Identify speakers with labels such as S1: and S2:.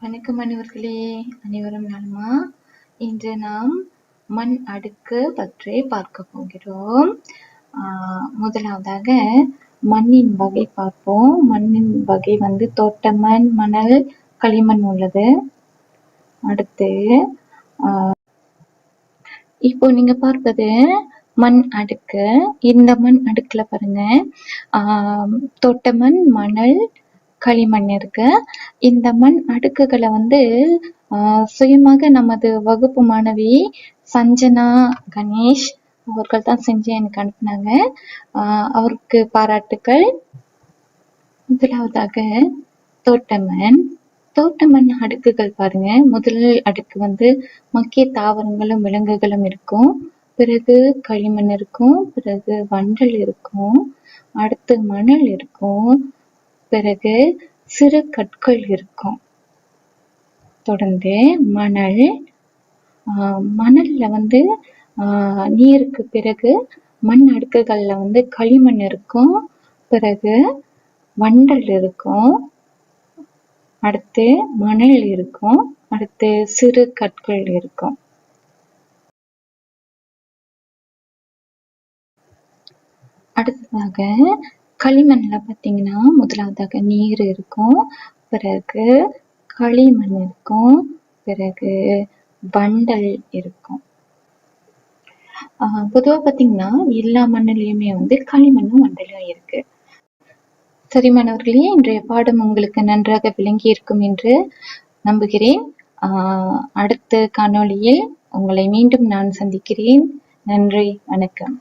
S1: வணக்கம் அனைவர்களே. அனைவரும் நலமா? இன்று நாம் மண் அடுக்கு பற்றி பார்க்க போகிறோம். முதலாவதாக மண்ணின் வகை பார்ப்போம். மண்ணின் வகை வந்து தோட்ட மண் மணல் களிமண் உள்ளது. அடுத்து இப்போ நீங்க பார்ப்பது மண் அடுக்கு. இந்த மண் அடுக்குல பாருங்க. ஆஹ் தோட்ட மண் மணல் களிமண் இருக்கு. இந்த மண் அடுக்குகளை வந்து சுயமாக நமது வகுப்பு மாணவி சஞ்சனா கணேஷ் அவர்கள் தான் செஞ்சு எனக்கு அனுப்புனாங்க. அவருக்கு பாராட்டுக்கள். முதலாவதாக தோட்டமண். தோட்டமண் அடுக்குகள் பாருங்க. முதல் அடுக்கு வந்து மக்கிய தாவரங்களும் விலங்குகளும் இருக்கும். பிறகு களிமண் இருக்கும். பிறகு வண்டல் இருக்கும். அடுத்து மணல் இருக்கும். பிறகு சிறு கற்கள் இருக்கும். தொடர்ந்து மணல் ஆஹ் மணல்ல வந்து ஆஹ் நீருக்கு பிறகு மண் அடுக்குகள்ல வந்து களிமண் இருக்கும். பிறகு வண்டல் இருக்கும். அடுத்து மணல் இருக்கும். அடுத்து சிறு கற்கள் இருக்கும். அடுத்ததாக களிமண்ல பார்த்தீங்கன்னா முதலாவதாக நீர் இருக்கும் பிறகு களிமண் இருக்கும் பிறகு வண்டல் இருக்கும். பொதுவாக பார்த்தீங்கன்னா எல்லா மண்ணிலையுமே வந்து களிமண்ணும் வண்டலும் இருக்கு. சரி மாணவர்களே இன்றைய பாடம் உங்களுக்கு நன்றாக விளங்கி இருக்கும் என்று நம்புகிறேன். ஆஹ் அடுத்த காணொளியில் உங்களை மீண்டும் நான் சந்திக்கிறேன். நன்றி வணக்கம்.